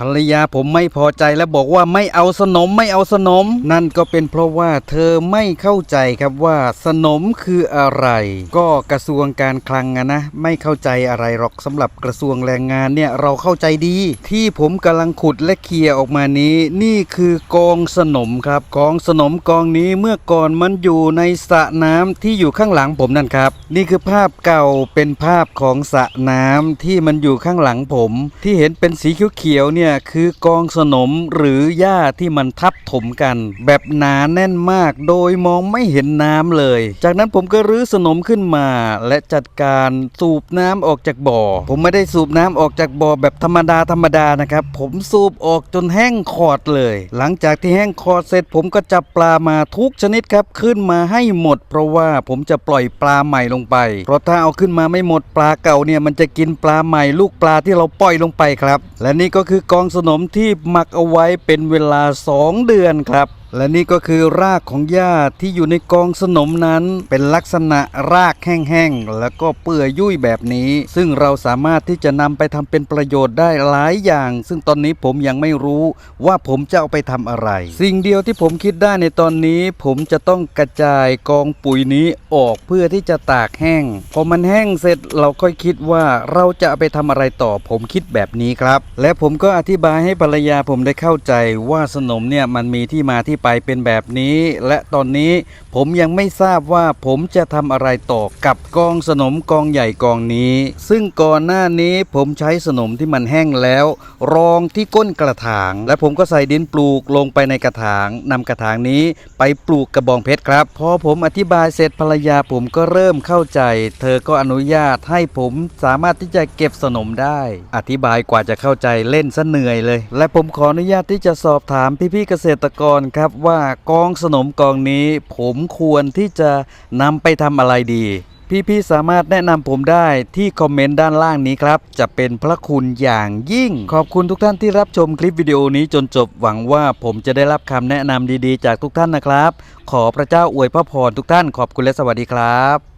ภรรยาผมไม่พอใจและบอกว่าไม่เอาสนมไม่เอาสนม นั่นก็เป็นเพราะว่าเธอไม่เข้าใจครับว่าสนมคืออะไร ก็กระทรวงการคลังนะ ไม่เข้าใจอะไรหรอกสำหรับกระทรวงแรงงานเนี่ยเราเข้าใจดี ที่ผมกำลังขุดและเคลียร์ออกมานี้ นี่คือกองสนมครับกองสนมกองนี้เมื่อก่อนมันอยู่ในสระน้ำที่อยู่ข้างหลังผมนั่นครับ นี่คือภาพเก่าเป็นภาพของสระน้ำที่มันอยู่ข้างหลังผม ที่เห็นเป็นสีเขียวๆเนี่ยคือกองสนมหรือหญ้าที่มันทับถมกัน แบบหนาแน่นมากโดยมองไม่เห็นน้ำเลย จากนั้นผมก็รื้อสนมขึ้นมา และจัดการสูบน้ำออกจากบ่อ ผมไม่ได้สูบน้ำออกจากบ่อแบบธรรมดาธรรมดานะครับ ผมสูบออกจนแห้งขอดเลย หลังจากที่แห้งขอดเสร็จ ผมก็จับปลามาทุกชนิดครับขึ้นมาให้หมด เพราะว่าผมจะปล่อยปลาใหม่ลงไป เพราะถ้าเอาขึ้นมาไม่หมดปลาเก่าเนี่ยมันจะกินปลาใหม่ลูกปลาที่เราปล่อยลงไปครับ และนี่ก็คือกองสนมที่หมักเอาไว้เป็นเวลา 2 เดือนครับและนี่ก็คือรากของหญ้าที่อยู่ในกองสนมนั้น เป็นลักษณะรากแห้งๆ แล้วก็เปื่อยยุ่ยแบบนี้ ซึ่งเราสามารถที่จะนำไปทำเป็นประโยชน์ได้หลายอย่าง ซึ่งตอนนี้ผมยังไม่รู้ว่าผมจะเอาไปทำอะไร สิ่งเดียวที่ผมคิดได้ในตอนนี้ ผมจะต้องกระจายกองปุ๋ยนี้ออกเพื่อที่จะตากแห้ง พอมันแห้งเสร็จเราค่อยคิดว่าเราจะเอาไปทำอะไรต่อ ผมคิดแบบนี้ครับ และผมก็อธิบายให้ภรรยาผมได้เข้าใจว่าสนมเนี่ยมันมีที่มาที่ไปเป็นแบบนี้ และตอนนี้ผมยังไม่ทราบว่าผมจะทำอะไรต่อกับกองสนมกองใหญ่กองนี้ ซึ่งก่อนหน้านี้ผมใช้สนมที่มันแห้งแล้ว รองที่ก้นกระถาง และผมก็ใส่ดินปลูกลงไปในกระถางนำกระถางนี้ไปปลูกกระบองเพชรครับ พอผมอธิบายเสร็จภรรยาผมก็เริ่มเข้าใจ เธอก็อนุญาตให้ผมสามารถที่จะเก็บสนมได้ อธิบายกว่าจะเข้าใจเล่นซะเหนื่อยเลย และผมขออนุญาตที่จะสอบถามพี่ๆเกษตรกรครับครับว่ากองสนมกองนี้ ผมควรที่จะนำไปทำอะไรดี พี่ๆสามารถแนะนำผมได้ที่คอมเมนต์ด้านล่างนี้ครับ จะเป็นพระคุณอย่างยิ่ง ขอบคุณทุกท่านที่รับชมคลิปวิดีโอนี้จนจบหวังว่าผมจะได้รับคำแนะนำดีๆ จากทุกท่านนะครับ ขอพระเจ้าอวยพระพรทุกท่านขอบคุณและสวัสดีครับ